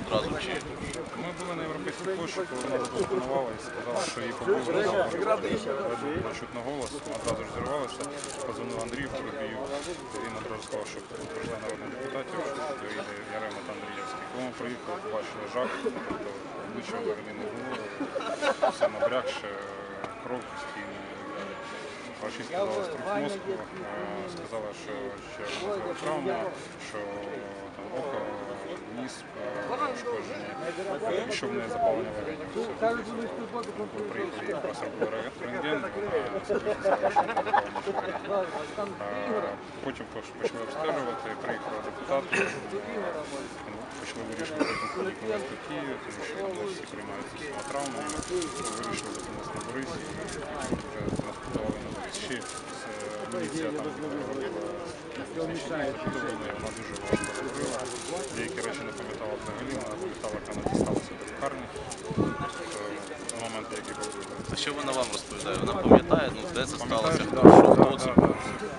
одразу чи Ми були на європейській площі, коли вона зателефонувала і сказала, що її побили було чутно голос, одразу ж зірвалася, позвонив Андрію Воробію, він одразу сказав, що прийшли народних депутатів, що їде Ярема та Андрієвський. Коли ми приїхали, побачили жах, тобто обличчя взагалі не було, все набрякше, кров постійно. Врачі сказали струк мозку, е, сказали, що ще травма, що там око, пошкоджені, е, якщо в неї запалення. Ми приїхали, якраз робили рентген, Потім почали обстежувати, приїхали депутати, ну, почали вирішувати конфлікт на статті, тому що у нас всі приймаються з травмами. Вирішили зупинитися на Борисі вже транспортували на Борис. Ще е, міліція там робила вона дуже важко робила. Деякі речі не пам'ятала взагалі, вона пам'ятала, як вона дісталася до лікарні. Тобто, на моменти, які були. а що вона вам розповідає? Вона пам'ятає, ну де це сталося, хто, да, що, да, хто це? да, да.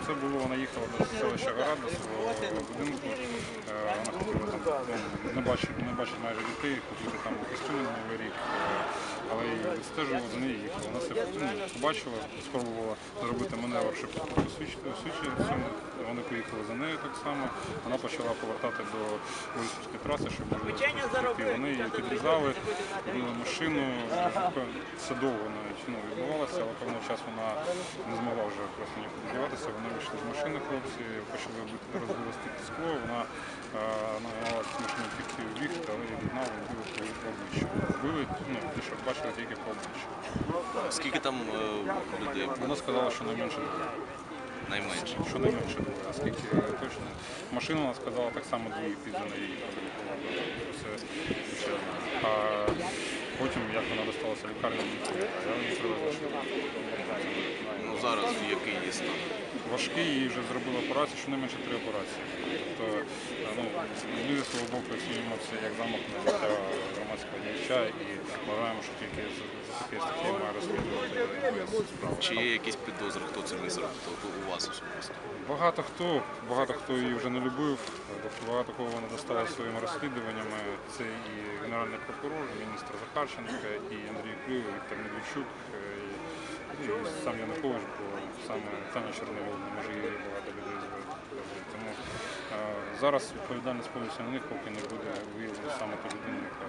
Це- було, вона їхала до селища Гора, до свого будинку. Е, Вона хотіла там, ну, не бачить, не бачить майже дітей, хотіла там костюми на Новий рік. Е, Але відстежували, за нею їхала. Вона ну, побачила, спробувала зробити маневр, щоб освічити цьому. Вони поїхали за нею так само. Вона почала повертати до Бориспільської траси, щоб можливо прийти. Вони її підрізали, били машину. Це довго навіть ну, відбувалося, але певний час вона не змогла вже просто нікуди діватися. Вони вийшли з машини, хлопці, почали стільки скло. Вона е, намагалася з машини втекти бігти, але її догнали і били по обличчю. Били, ну, ті, що бачили тільки по обличчю. Скільки там е, людей? Вона сказала, що не менше двоє. Найменше. Що найменше? Оскільки а скільки точно. машина вона сказала так само дві під її одне. А потім, як вона досталася пам'ятаю. Я не привезла, Ну зараз який є стан? важкий, їй вже зробили операцію, що не три операції. Люди свого боку оцінюємо це як замах на життя громадського діяча і вважаємо, що тільки за, таке статті має розслідувати справи. Чи є якісь підозри, хто це зробити От у вас особисто? Багато хто, багато хто її вже не любив, багато кого вона достала своїми розслідуваннями. Це і генеральний прокурор, і міністр Захарченка, і Андрій Клюєв, і Віктор Медведчук, е, і, і сам Янукович, бо саме Таня Чорновол, може її багато людей. Тому а, зараз відповідальність повністю на них, поки не буде виявлено саме та людина, яка.